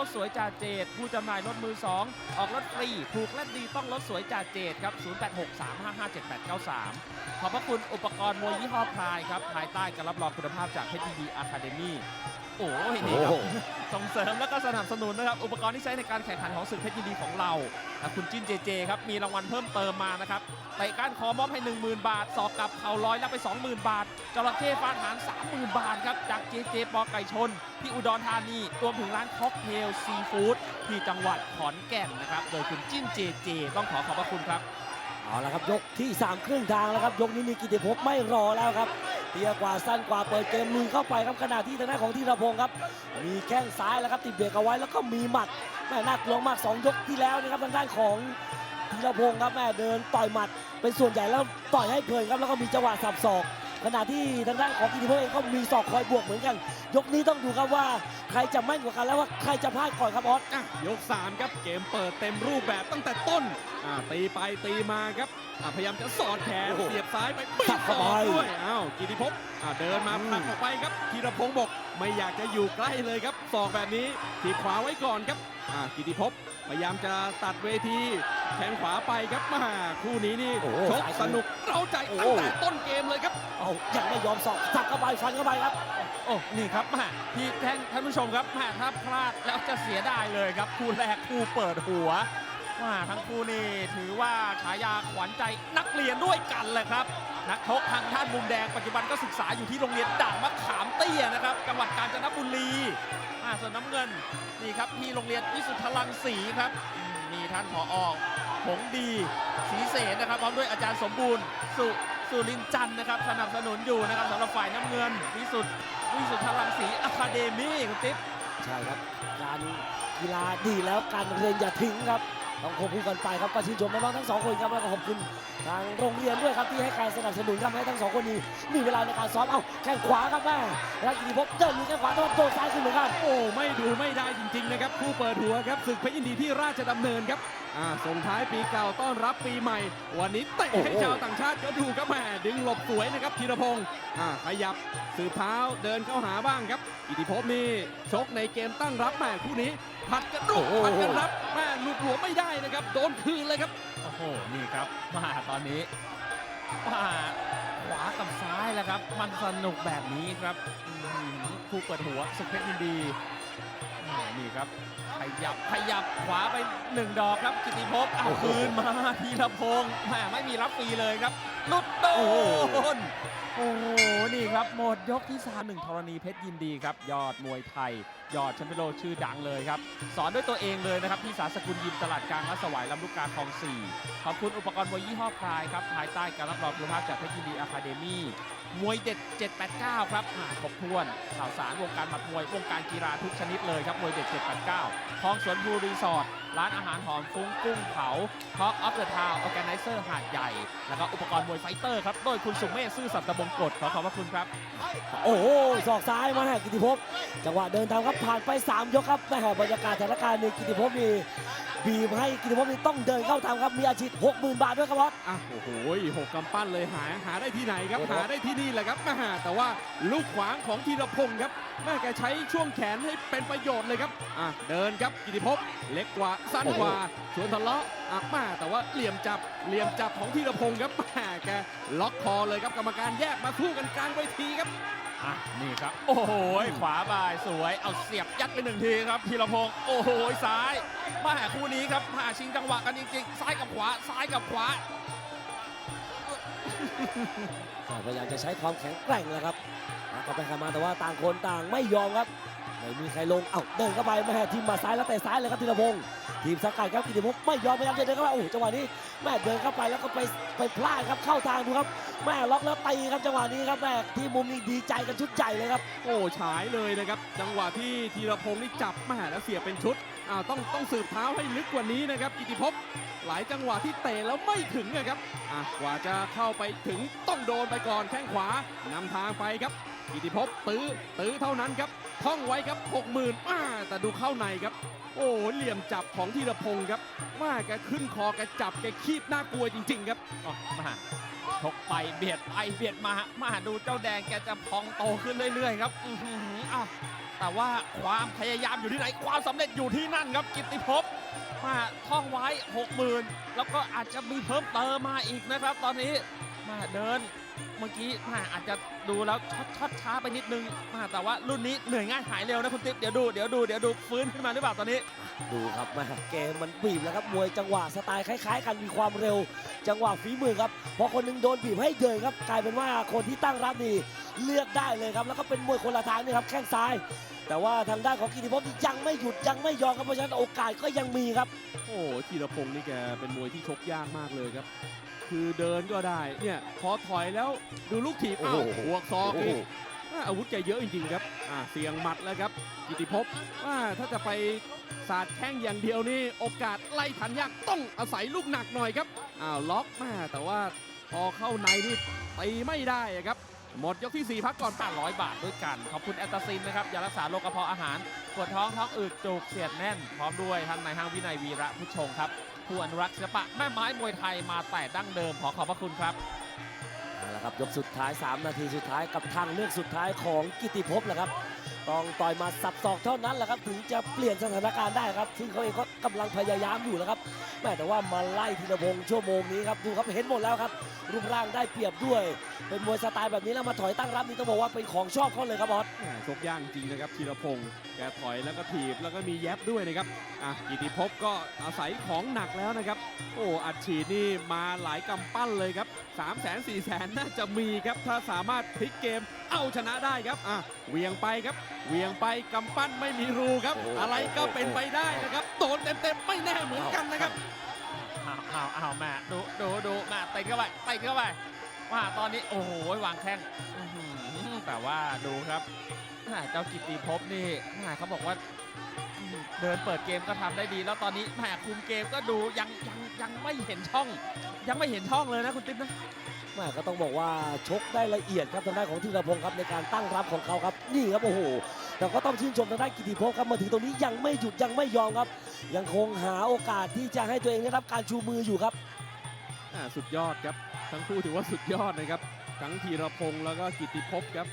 รถสวยจ่าเจดผู้จำหน่ายรถมือ 2 ออกรถฟรี ถูกและดีต้องรถสวยจ่าเจดครับ 0863557893 ขอบพระคุณอุปกรณ์มวยยี่ห้อพลายครับ ภายใต้การรับรองคุณภาพจากเพ ชรดีอะคาเดมี่โอ้ยนี่ครับส่งเสริมและก็สนับสนุนนะครับ อุปกรณ์ที่ใช้ในการแข่งขันของศึกเพชรยินดีของเราและคุณจิ้นเจเจครับมีรางวัลเพิ่มเติมมานะครับเตะก้านคอมอบให้ 10,000 บาท สอกกลับเข่าลอยรับไป 20,000 บาทจระเข้ฟาดหาง30,000 บาทครับจากเจเจปอไก่ชน ที่อุดรธานีรวมถึงร้านค็อกเทลซีฟู้ดที่จังหวัดขอนแก่นนะครับโดยคุณจิ้นเจเจต้องขอขอบพระคุณครับเอาละครับยกที่ 3 ครึ่งทางแล้วครับยกนี้มีกิติภพไม่รอแล้วครับ เตียกว่าสั้นกว่าเปิดเกมลุยเข้าไปครับขณะที่ทางด้านของธีรพงศ์ครับ มีแข้งซ้ายแล้วครับติดเบรกเอาไว้แล้วก็มีหมัดแม่น่ากลัวมาก 2 ยกที่แล้วนะครับทางด้านของธีรพงศ์ครับแม่เดินต่อยหมัด เป็นส่วนใหญ่แล้วต่อยให้เพลินครับแล้วก็มีจังหวะสับศอกขณะที่ทางด้านของกิติพงศ์เองก็มีศอกคอยบวกเหมือนกัน ยกนี้ต้องดูครับว่าใครจะแม่นกว่ากันแล้วว่าใครจะพลาดก่อนครับออสยก3ครับเกมเปิดเต็มรูปแบบตั้งแต่ต้นอ่าตีไปตีมาครับอ่าพยายามจะสอดแขนโอ้โหเสียบซ้ายไปปิดสับศเข้าอกไปด้วยอ้าวกิติภพอ่าเดินมาอืมผลักออกไปครับธีรพงศ์บอกไม่อยากจะอยู่ใกล้เลยครับศอกแบบนี้ทีบขวาไว้ก่อนครับอ่ากิติภพพยายามจะตัดเวทีแทงขวาไปครับมาคู่นี้นี่โอ้โหชกสายสนุกเร้าใจโอ้ตั้งแต่ต้นเกมเลยครับ เอายังไม่ยอมศอกสับเข้าไปฟันเข้าไปครับ โอ้ นี่ครับแม่ที่แท่านท่านผู้ชมครับแม่ถ้าพลาดแล้วจะเสียดายเลยครับ คู่แรกคู่เปิดหัว ว่าทั้งคู่นี่ถือว่าฉายาขวัญใจนักเรียนด้วยกันเลยครับ นักชกทางท่านมุมแดงปัจจุบันก็ศึกษาอยู่ที่โรงเรียนด่านมะขามเตี้ยนะครับจังหวัดกาญจนบุรีส่วนน้ำเงินนี่ครับที่โรงเรียนวิสุทธลังสีครับมีท่านผอออผงดีศรีเสนนะครับพร้อมด้วยอาจารย์สมบูรณ์สุสุรินจันนะครับสนับสนุนอยู่นะครับสำหรับฝ่ายน้ำเงิน วิสุทธวิสุทธลังสีอะคาเดมี่คุณติ๊บใช่ครับการกีฬาดีแล้วการเรียนอย่าทิ้งครับ ต้องควบคู่กันไปครับก็ชื่นชมน้องๆทั้งสองคนครับแล้วก็ขอบคุณทางโรงเรียนด้วยครับที่ให้การสนับสนุนครับให้ทั้งสองคนนี้มีเวลาในการซ้อมเอ้าแข้งขวาครับแม่แล้วกิติภพเดินมีแข้งขวาแต่ว่าโดนซ้ายขึ้นเหมือนกันโอ้ไม่ดูไม่ได้จริงๆนะครับคู่เปิดหัวครับศึกเพชรยินดีที่ราชดำเนินครับอ่าส่งท้ายปีเก่าต้อนรับปีใหม่ วันนี้เตะโอ้โหให้ชาวต่างชาติก็ดูครับแหมดึงหลบสวยนะครับธีรพงศ์อ่าขยับสืบเท้าเดินเข้าหาบ้างครับ อิทธิภพนี่ชกในเกมตั้งรับแหมคู่นี้ผัดกันรุกผัดกันรับแหมหลุดหลวมไม่ได้นะครับ โดนคืนเลยครับโอ้โหนี่ครับมาตอนนี้มาขวากับซ้ายแล้วครับ มันสนุกแบบนี้ครับอื้อหือคู่เปิดหัวสุดเพชรยินดีอ่า นี่ครับ ขยับขยับขวาไปหนึ่งดอกครับ กิติภพเอาโอ้โหคืนมาทีละพงศ์แหมไม่มีรับฟรีเลยครับหลุดโดโอ้โหนโอ้โห นี่ครับ หมดยกที่3หนึ่งธรณีเพชรยินดีครับ ยอดมวยไทย ยอดแชมเปี้ยนโลกชื่อดังเลยครับ สอนด้วยตัวเองเลยนะครับพี่สาสกุลยิมตลาดกลางและสวายลำลูกกาคลอง 4 ขอบคุณอุปกรณ์มวยยี่ห้อพลายครับ ภายใต้การรับรองคุณภาพจากเพชรยินดีอะคาเดมี่ มวยเด็ด789 ครับอ่าครบถ้วนข่าวสารวงการหมัดมวย วงการกีฬาทุกชนิดเลยครับ มวยเด็ด789คลองสวนบูรีสอร์ท ร้านอาหารหอมฟุ้งกุ้งเผาท็อกออฟเดอะทาวน์ออแกไนเซอร์หาดใหญ่ แล้วก็อุปกรณ์มวยไฟเตอร์ครับ โดยคุณสุเมธซื่อสัตย์บงกฎขอขอบพระคุณครับ โอ้โหศอกซ้ายมาให้กิติภพจังหวะเดินทางครับผ่านไป 3 ยกครับแม่บรรยากาศสถานการณ์นี่กิติภพนี่บีบให้กิติภพนี่ต้องเดินเข้าทางครับมีอาชีพ60,000 บาทด้วยครับบอสอะโอ้โหหกกำปั้นเลยหาหาได้ที่ไหนครับโอ้โหหาได้ที่นี่แหละครับแมาแต่ว่าลูกขวางของธีรพงศ์ครับแม่แกใช้ช่วงแขนให้เป็นประโยชน์เลยครับอะเดินครับกิติภพเล็กกว่าสั้นกว่าชวนทะเลาะอะมาแต่ว่าเหลี่ยมจับเหลี่ยมจับของธีรพงศ์ครับแม่แกล็อกคอเลยครับกรรมการแยกมาสู้กันกลางเวทีครับอะนี่ครับ โอ้โหขวาบายสวยเอาเสียบยัดไปหนึ่งทีครับธีรพงศ์โอ้โหซ้ายมาหาคู่นี้ครับหาชิงจังหวะกันจริงๆซ้ายกับขวาซ้ายกับขวา พยายามจะใช้ความแข็งแกร่งแหละครับเข้าไปขามาแต่ว่าต่างคนต่างไม่ยอมครับไม่มีใครลง เอ้าเดินเข้าไปแม่ทีมมาซ้ายแล้วแต่ซ้ายเลยครับธีรพงศ์ทีมสกัดครับกิติภพไม่ยอมพยายามจะเดินเข้าไปโอ้จังหวะนี้แม่เดินเข้าไปแล้วก็ไปไปพลาดครับเข้าทางดูครับแม่ล็อกแล้วตีครับจังหวะนี้ครับแม่ที่มุมนี้ดีใจกันชุดใหญ่เลยครับ โอ้ฉายเลยนะครับ จังหวะที่ธีรพงศ์นี่จับแมาแล้วเสียบเป็นชุด อ้าวต้องต้องสืบเท้าให้ลึกกว่านี้นะครับกิติภพหลายจังหวะที่เตะแล้วไม่ถึงนะครับอะกว่าจะเข้าไปถึงต้องโดนไปก่อนแข้งขวานำทางไปครับ กิติภพตื้อตื้อเท่านั้นครับท่องไว้ครับ 6 0,000อ่าแต่ดูเข้าในครับ โอ้เหลี่ยมจับของธีรพงศ์ครับ ว่าแกขึ้นคอแกจับแกคีบน่ากลัวจริง ๆ ครับอ๋อมาชกไปเบียดไปเบียดมามาดูเจ้าแดงแกจะพองโตขึ้นเรื่อยๆครับอืออ้าวแต่ว่าความพยายามอยู่ที่ไหนความสำเร็จอยู่ที่นั่นครับกิติภพมาท่องไว้60,000แล้วก็อาจจะมีเพิ่มเติมมาอีกนะครับ ตอนนี้มาเดิน เมื่อกี้มาอาจจะดูแล้วช็อตช็อตช้าไปนิดนึงมาแต่ว่ารุ่นนี้เหนื่อยง่ายหายเร็วนะคุณติ๊บเดี๋ยวดูเดี๋ยวดูเดี๋ยวดูฟื้นขึ้นมาหรือเปล่าตอนนี้ ดูครับแม่เกมมันบีบแล้วครับมวยจังหวะสไตล์คล้าย ๆ กันมีความเร็ว จังหวะฝีมือครับพอคนหนึงโดนบีบให้เดินครับกลายเป็นว่าคนที่ตั้งรับนี่เลือกได้เลยครับแล้วก็เป็นมวยคนละทางนี่ครับแข้งซ้าย แต่ว่าทางด้านของกิติภพนี่ยังไม่หยุดยังไม่ยอมครับเพราะฉะนั้นโอกาสก็ยังมีครับ โอ้โหธีรพงศ์นี่แกเป็นมวยที่ชกยากมากเลยครับ คือเดินก็ได้ เนี่ยพอถอยแล้วดูลูกถีบโอ้อ้าโหวบวกศอกโอ้อีโหกอ่าอาวุธแกเยอะจริงๆครับอ่าเสียงหมัดแล้วครับ กิติภพว่าถ้าจะไปสาดแข้งอย่างเดียวนี่โอกาสไล่ทันยากต้องอาศัยลูกหนักหน่อยครับอ้าวล็อกมาแต่ว่าพอเข้าในนี่ตีไม่ได้อะครับหมดยกที่ 4 พักก่อน500 บาทด้วยกัน ขอบคุณแอตตาซินนะครับยารักษาโรคกระเพาะอาหารปวดท้องท้องอืดจุกเสียดแน่น พร้อมด้วยท่านนายห้างวินัยวีระผู้ชงครับ ควรรักศิลปะแม่ไม้มวยไทยมาแต่ดั้งเดิมขอขอบพระคุณครับเอาละครับยกสุดท้าย 3 นาทีสุดท้ายกับทางเลือกสุดท้ายของกิติภพแหละครับต้องต่อยมาสับศอกเท่านั้นแหละครับ ถึงจะเปลี่ยนสถานการณ์ได้ครับ ซึ่งเขาเองก็กำลังพยายามอยู่แล้วครับแม่แต่ว่ามาไล่ธีรพงษ์ชั่วโมงนี้ครับดูครับเห็นหมดแล้วครับ รูปร่างได้เปรียบด้วย เป็นมวยสไตล์แบบนี้แล้วมาถอยตั้งรับนี่ต้องบอกว่าเป็นของชอบเขาเลยครับบอสแหม่ชกย่างจริงนะครับธีรพงศ์แกถอยแล้วก็ถีบแล้วก็มีแยบด้วยนะครับอะกิติภพก็อาศัยของหนักแล้วนะครับ โอ้อัดฉีดนี่มาหลายกำปั้นเลยครับ3 0 0 0 0 0 4 0 0 0 0น่าจะมีครับถ้าสามารถพลิกเกมเอาชนะได้ครับอะเหวียงไปครับเหวียงไปกำปั้นไม่มีรูครับโอ้โหอะไรก็เป็นไปได้นะครับโดนเต็มๆไม่แน่เหมือนกันนะครับอ้าวอ้าวอ้าวแม่ดูดูดูแม่ติดเข้าไปติดเข้าไปว่าตอนนี้โอ้โหวางแข้งอื้อหือแต่ว่าดูครับแม่เจ้ากิตติภพนี่แม่เขาบอกว่าอื้อหือเดินเปิดเกมก็ทำได้ดี แล้วตอนนี้แม่คุมเกมก็ดูยังยังยังไม่เห็นช่อง ยังไม่เห็นช่องเลยนะคุณติ๊บนะแม่ ก็ต้องบอกว่าชกได้ละเอียดครับทางด้านของธีรพงศ์ครับในการตั้งรับของเขาครับนี่ครับโอ้โหแต่ก็ต้องชื่นชมทางด้านกิติภพครับมาถึงตรงนี้ยังไม่หยุดยังไม่ยอมครับ ยังคงหาโอกาสที่จะให้ตัวเองได้รับการชูมืออยู่ครับสุดยอดครับ ทั้งคู่ถือว่าสุดยอดนะครับทั้งธีรพงศ์แล้วก็กิติภพครับ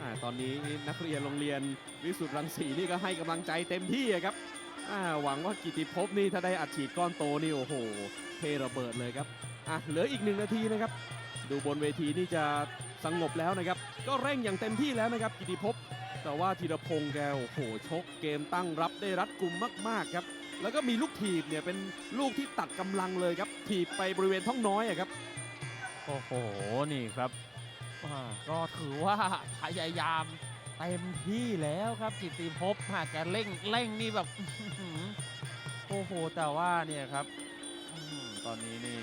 อตอนนี้นักเรียนโรงเรียนวิสุทธิ์รังสีนี่ก็ให้กำลังใจเต็มที่ครับหวังว่ากิติภพนี่ถ้าได้อัดฉีดก้อนโตนี่โอ้โหเทระเบิดเลยครับอะเหลืออีกหนึ่งนาทีนะครับ ดูบนเวทีนี่จะสงบแล้วนะครับ ก็เร่งอย่างเต็มที่แล้วนะครับ กิติภพแต่ว่าธีรพงศ์แกโอ้โหชกเกมตั้งรับได้รัดกุมมาก ๆ ครับ แล้วก็มีลูกถีบเนี่ยเป็นลูกที่ตัดกำลังเลยครับ ถีบไปบริเวณท้องน้อยอะครับ โอ้โห นี่ครับก็ถือว่าพยายามเต็มที่แล้วครับกิติภพหากแกเร่งเร่งนี่แบบอื้อหือโอ้โห แต่ว่าเนี่ยครับ ตอนนี้นี่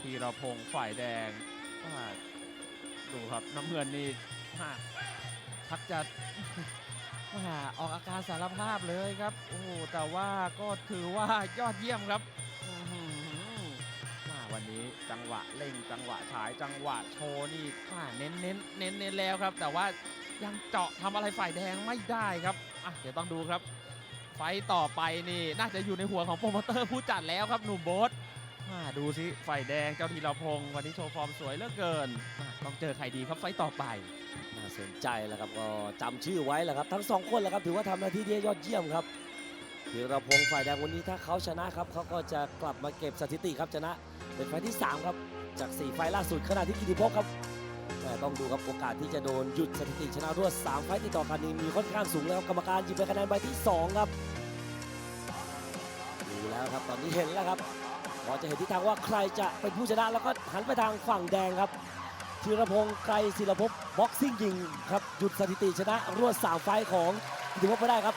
ธีรพงษ์ฝ่ายแดง ดูครับน้ำเงินนี่ฮ่าชักจะว่าออกอาการสารภาพเลยครับ โอ้โหแต่ว่าก็ถือว่ายอดเยี่ยมครับอื้อหือว่าวันนี้จังหวะเร่งจังหวะฉายจังหวะโชว์นี่ว่าเน้นเน้นเน้นเน้นแล้วครับ แต่ว่ายังเจาะทำอะไรฝ่ายแดงไม่ได้ครับอะเดี๋ยวต้องดูครับ ไฟต์ต่อไปนี่น่าจะอยู่ในหัวของโปรโมเตอร์ผู้จัดแล้วครับหนุ่มโบ๊ท อ่าดูสิฝ่ายแดงเจ้าธีรพงศ์วันนี้โชว์ฟอร์มสวยเหลือเกินอะต้องเจอใครดีครับไฟต์ต่อไป น่าสนใจแหละครับก็จำชื่อไว้แหละครับทั้งสองคนแหละครับถือว่าทำหน้าที่ได้ยอดเยี่ยมครับธีรพงศ์ฝ่ายแดงวันนี้ถ้าเขาชนะครับเขาก็จะกลับมาเก็บสถิติครับชนะ เป็นไฟล์ที่3ครับจาก4ไฟล์ล่าสุดขณะที่กิติภพครับแต่ต้องดูครับโอกาสที่จะโดนหยุดสถิติชนะรวด3ไฟล์ติดต่อกันนี้มีค่อนข้างสูงแล้วครับกรรมการหยิบไปคะแนนใบที่2ครับดูแล้วครับตอนนี้เห็นแล้วครับ พอจะเห็นทิศทางว่าใครจะเป็นผู้ชนะแล้วก็หันไปทางฝั่งแดงครับธีรพงศ์ไกรศิลภพบ็อกซิ่งยิงครับหยุดสถิติชนะรวด3ไฟของกิติภพไปได้ครับ